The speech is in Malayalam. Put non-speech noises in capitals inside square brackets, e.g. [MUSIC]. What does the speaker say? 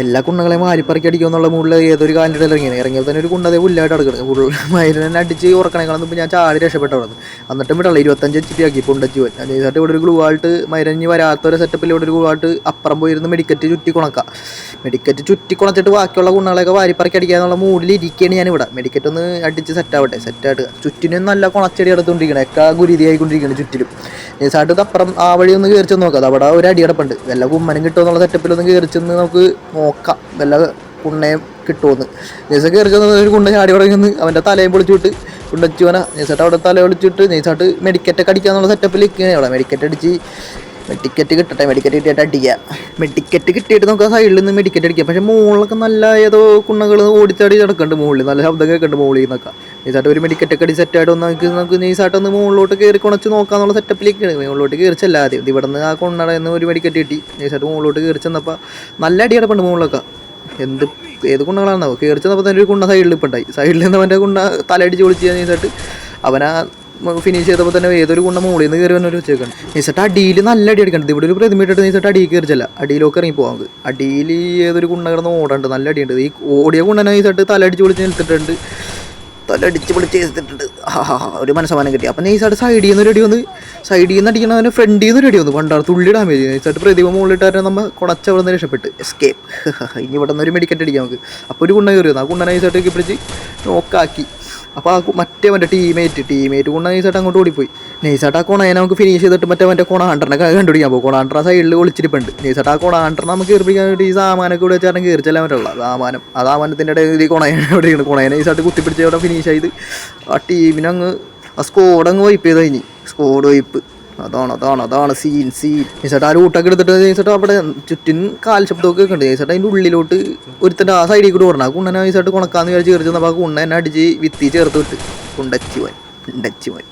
എല്ലാ കുണ്ണകളെയും വാരിപ്പറക്കി അടിക്കുമെന്നുള്ള മുകളിൽ ഏതൊരു കാലിന്റെ ഇറങ്ങി. ഇറങ്ങിയാൽ തന്നെ ഒരു കുണ്ണതേ പുല്ലായിട്ട് അടക്കണം ഫുൾ മയിലിനെ അടിച്ച് ഉറക്കണേക്കാളും ഞാൻ ചാടി രക്ഷപ്പെട്ടു അവിടെ എന്നിട്ടും വിടല്ല ഇരുപത്തഞ്ച് എച്ച് ആക്കി പൊണ്ടച്ച് പോയി അതേസായിട്ട് ഇവിടെ ഒരു ഗ്ലൂ ആയിട്ട് വരാത്ത വരാത്തൊരു സെറ്റപ്പിൽ ഇവിടെ ഒരു ഗ്ലൂ ആയിട്ട് അപ്പുറം പോയിരുന്ന് മെഡിക്കറ്റ് ചുറ്റി കുണക്കാം. മെഡിക്കറ്റ് ചുറ്റി കുണച്ചിട്ട് ബാക്കിയുള്ള കുണ്ണകളെയൊക്കെ വാരിപ്പറക്കി അടിക്കാന്നുള്ള മൂഡിൽ ഇരിക്കുകയാണ് ഞാൻ ഇവിടെ. മെഡിക്കറ്റ് ഒന്ന് അടിച്ച് സെറ്റ് ആവട്ടെ. സെറ്റ് ചുറ്റിനും നല്ല കുണച്ചെടി എടുത്തുകൊണ്ടിരിക്കണം ഒക്കെ ഗുരുതി ആയിക്കൊണ്ടിരിക്കണം ചുറ്റിലും. നൈസായിട്ട് അപ്പുറം ആ വഴി ഒന്ന് കയറിച്ചെന്ന് നോക്കാം. അവിടെ ഒരു അടി കിടപ്പുണ്ട്. വല്ല കുമ്മനും കിട്ടുമെന്നുള്ള സെറ്റപ്പിലൊന്ന് ഒന്ന് കയറിച്ചെന്ന് നമുക്ക് നോക്കാം. വല്ല കുണ്ണയും കിട്ടുമെന്ന് നെയ്സ കയറി ചെന്ന് ഒരു കുണ്ണ ചാടി തുടങ്ങുന്നു അവന്റെ തലയും പൊളിച്ചിട്ട് കുണ്ടച്ചുവന നെയ്സട്ട് അവിടെ തല പൊളിച്ചിട്ട് നെയ്സാട്ട് മെഡിക്കറ്റൊക്കെ അടിക്കാന്നുള്ള സെറ്റപ്പിൽ നിൽക്കുകയാണ് അവിടെ മെഡിക്കറ്റ് അടിച്ച് മെഡിക്കറ്റ് കിട്ടട്ടെ മെഡിക്കറ്റ് കിട്ടിയിട്ട് അടിക്കുക. മെഡിക്കറ്റ് കിട്ടിയിട്ട് നമുക്ക് ആ സൈഡിൽ നിന്ന് മെഡിക്കറ്റ് അടിക്കാം. പക്ഷേ മുകളിലൊക്കെ നല്ല ഏതോ കുണ്ണകൾ ഓടിച്ചാടി കിടക്കുന്നുണ്ട് മുകളിൽ നല്ല ശബ്ദം കേൾക്കുന്നുണ്ട് മുകളിൽ നിന്നൊക്കെ. നൈസായിട്ട് ഒരു മെഡിക്കറ്റ് ഒക്കെ അടി സെറ്റായിട്ട് ഒന്ന് നമുക്ക് നമുക്ക് നൈസായിട്ട് ഒന്ന് മുകളിലോട്ട് കയറി കുണച്ച് നോക്കാന്നുള്ള സെറ്റപ്പിലേക്ക് മുകളിലോട്ട് കയറി ചെല്ലാതെ ആദ്യം. ഇവിടെ നിന്ന് ആ കൊണ്ണട എന്ന് ഒരു മെഡിക്കറ്റ് കിട്ടി. നൈസായിട്ട് മുകളിലോട്ട് കയറി ചെന്നപ്പോൾ നല്ല അടി കിടപ്പുണ്ട് മുകളിലൊക്കെ എന്ത് ഏത് കുണ്ണകളാണെന്നോ? കയറി ചെന്നപ്പോൾ തന്നെ ഒരു കുണ്ണ സൈഡിൽ ഇപ്പം ഉണ്ടായി സൈഡിൽ നിന്ന് അവന്റെ കുണ്ണ തലയടിച്ച് ഒളിച്ച് നൈസായിട്ട് അവനാ ഫിനിഷ് ചെയ്തപ്പോൾ തന്നെ ഏതൊരു കുണ്ണ മുകളിൽ നിന്ന് കയറി വന്നൊരു വെച്ചേക്കാണ് നിസട്ട് അടിയിൽ നല്ല അടി അടിക്കണ്ട്. ഇവിടെ ഒരു പ്രതിമയിട്ടിട്ട് നിസട്ട് അടിയിൽ കയറി ചെല്ല അടിയിലൊക്കെ ഇറങ്ങി പോകാം അടിയിൽ ഏതൊരു കുണ്ണ കിടന്ന് ഓടണ്ട് നല്ല അടിയുണ്ട്. ഈ ഓടിയ കുണ്ണനെ നിസട്ട് തലടിച്ച് പൊളിച്ച് നിൽത്തിട്ടുണ്ട്. തലടിച്ച് പൊളിച്ച് ചെയ്തിട്ടുണ്ട് ഒരു മനസ്സമാനം കിട്ടി. അപ്പം നൈസായിട്ട് സൈഡിൽ നിന്ന് ഒരു അടി വന്ന് സൈഡിൽ നിന്ന് അടിക്കണവന് ഫ്രണ്ടിൽ നിന്ന് ഒരു അടി വന്നു പണ്ടാണ് തുള്ളി ഡാമേജ് നൈസായിട്ട് പ്രതിമ മുകളിലിട്ടായിരുന്നു നമ്മൾ കുടച്ച അവിടെ നിന്ന് രക്ഷപ്പെട്ട്. എസ്കേപ്പ് [LAUGHS] ഇനി ഇവിടെ നിന്ന് ഒരു മെഡിക്കറ്റ് അടിക്കാം നമുക്ക്. അപ്പോൾ ഒരു കുണ്ണ കയറി വന്നു. ആ കുണ്ണനെ നൈസായിട്ട് പിടിച്ച് നോക്കാക്കി അപ്പോൾ ആ മറ്റേ മറ്റേ ടീമേറ്റ് ടീമേറ്റ് കൊണ്ട് നൈസായിട്ട് അങ്ങോട്ട് ഓടിപ്പോയി. നൈസായിട്ട് ആ കൊണയെ നമുക്ക് ഫിനിഷ് ചെയ്തിട്ട് മറ്റേ മറ്റേ കൊണാണ്ടറിനെ കണ്ടുപിടിക്കാൻ പോകും. ഹണ്ടർ ആ സൈഡിൽ ഒളിച്ചിരിപ്പുണ്ട്. നൈസായിട്ട് ആ കൊണാണ്ടർ നമുക്ക് കയറിപ്പിക്കാൻ വേണ്ടി ഈ സാമാനൊക്കെ ഇവിടെ വെച്ചാൽ കയറി ചെല്ലാൻ പറ്റുള്ള. സാമാനം. ആ സാമാനത്തിന്റെ ഇടയിൽ ഈ കൊണയെ എവിടെയാണ് [LAUGHS] കൊണയെ നൈസായിട്ട് കുത്തിപ്പിടിച്ച് അവിടെ ഫിനിഷ് ചെയ്ത് ആ ടീമിനങ്ങ് ആ സ്കോഡ് അങ്ങ് വൈപ്പ് ചെയ്ത് കഴിഞ്ഞ് സ്കോഡ് വൈപ്പ് അതാണ് അതാണ് അതാണ് സീൻ സീൻ ചേട്ടാ ആ ലൂട്ടൊക്കെ എടുത്തിട്ട് ചേട്ടാ അവിടെ ചുറ്റും കാൽ ശബ്ദമൊക്കെ ഉണ്ട് ചേട്ടാ അതിന്റെ ഉള്ളിലോട്ട് ഒരുത്തന്റെ ആ സൈഡിൽ കൂടെ ഓടണം ആ കുണ്ണനെ ചേച്ചിട്ട് കുണക്കാന്ന് വിചാരിച്ച് കയറി ചെന്നപ്പോൾ ആ കുണ്ണ എന്നെ അടിച്ച് വിത്തി ചേർത്ത് വിട്ട്. കുണ്ടച്ചി പോയി കുണ്ടച്ചി പോയി